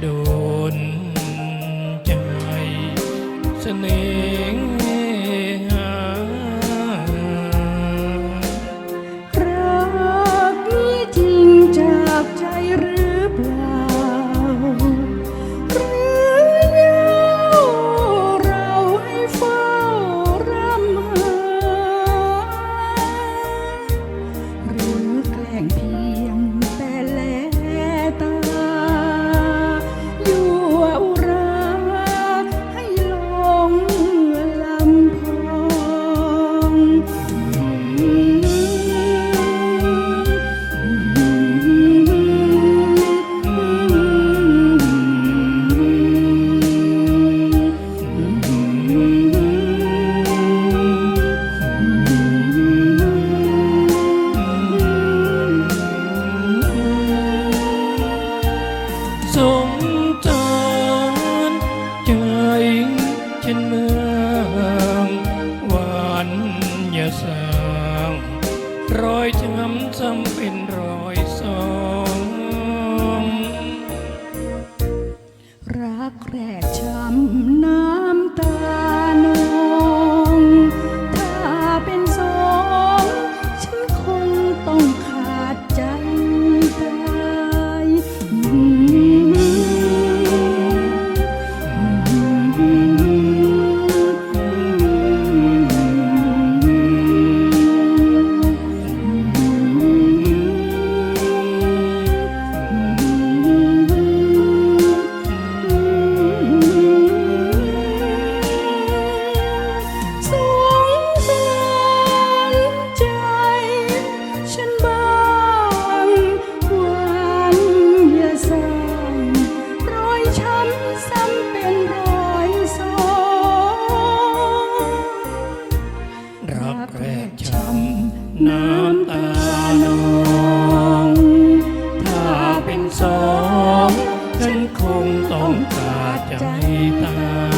โดนใจเสน่ห สงจารใจเช่นเมืองหวานอย่าสร้างรอยช้ำซ้ำเป็นรอยสองรักแรกช้ำน้ำ แกแรกช้ำน้ำตานองถ้าเป็นสอง ฉันคงต้องขาดใจตาย